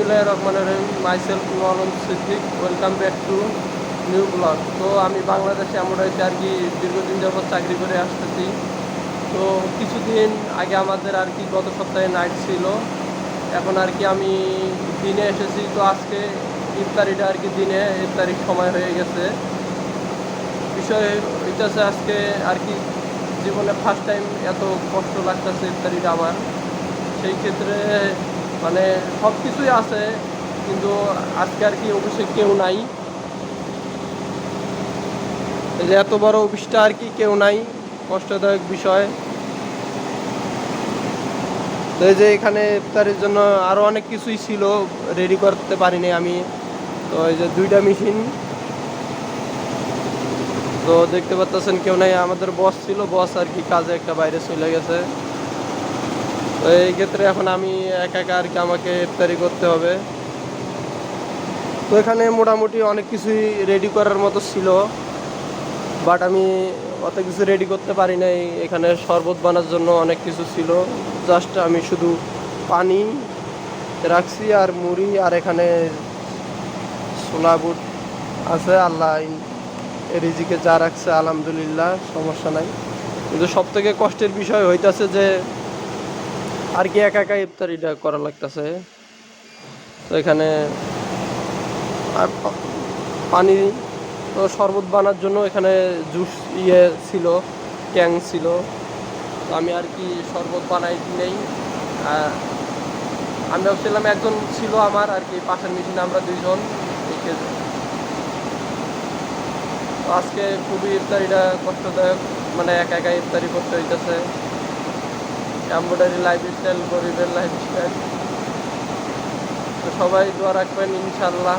বিসমিল্লাহ রহমান রহিম। Myself Alam Siddique, welcome back to new blog. তো আমি বাংলাদেশে আমরা হচ্ছে আর কি, দীর্ঘদিন যাবৎ চাকরি করে আসতেছি। তো কিছুদিন আগে আমাদের আর কি গত সপ্তাহে নাইট ছিল। এখন আর কি আমি দিনে এসেছি, তো আজকে ইফতারিটা আর কি দিনে ইফতারির সময় হয়ে গেছে। বিষয় হইতেছে আজকে আর কি জীবনে ফার্স্ট টাইম এত কষ্ট লাগতেছে ইফতারিটা আমার। সেই ক্ষেত্রে মানে সব কিছুই আছে, কিন্তু আজকে আর কি অফিসে কেউ নাই। এই যে এত বড় অফিসটা আর কি কেউ নাই, কষ্টদায়ক বিষয়। তো এই যে এখানে ইফতারের জন্য আরও অনেক কিছুই ছিল রেডি করতে পারিনি আমি। তো এই যে দুইটা মেশিন তো দেখতে পাচ্ছেন কেউ নাই, আমাদের বস ছিল বস আর কি কাজে একটা বাইরে চলে গেছে। তো এই ক্ষেত্রে এখন আমি একা একা আর কি আমাকে ইফতারি করতে হবে। তো এখানে মোটামুটি অনেক কিছুই রেডি করার মতো ছিল বাট আমি অত কিছু রেডি করতে পারি নাই। এখানে শরবত বানার জন্য অনেক কিছু ছিল। জাস্ট আমি শুধু পানি রাখছি আর মুড়ি আর এখানে ছোলা বুট আছে। আল্লাহ রিজিকে যা রাখছে, আলহামদুলিল্লাহ, সমস্যা নাই। কিন্তু সব থেকে কষ্টের বিষয় হইতাছে যে আর কি একা একা ইফতারিটা করা লাগতেছে। তো এখানে আর পানি তো শরবত বানার জন্য এখানে জুস ইয়ে ছিল ক্যাং ছিল। তো আমি আর কি শরবত বানাই নেই। আমি ভাবছিলাম একজন ছিল আমার আর কি, পাশের মেশিনে আমরা দুইজন। আজকে খুবই ইফতারিটা কষ্টদায়ক মানে একা একা ইফতারি করতে হইতেছে। এম্ব্রয়ডারি লাইফস্টাইল গরিবের লাইফস্টাইল তো সবাই দোয়া রাখবেন ইনশাল্লাহ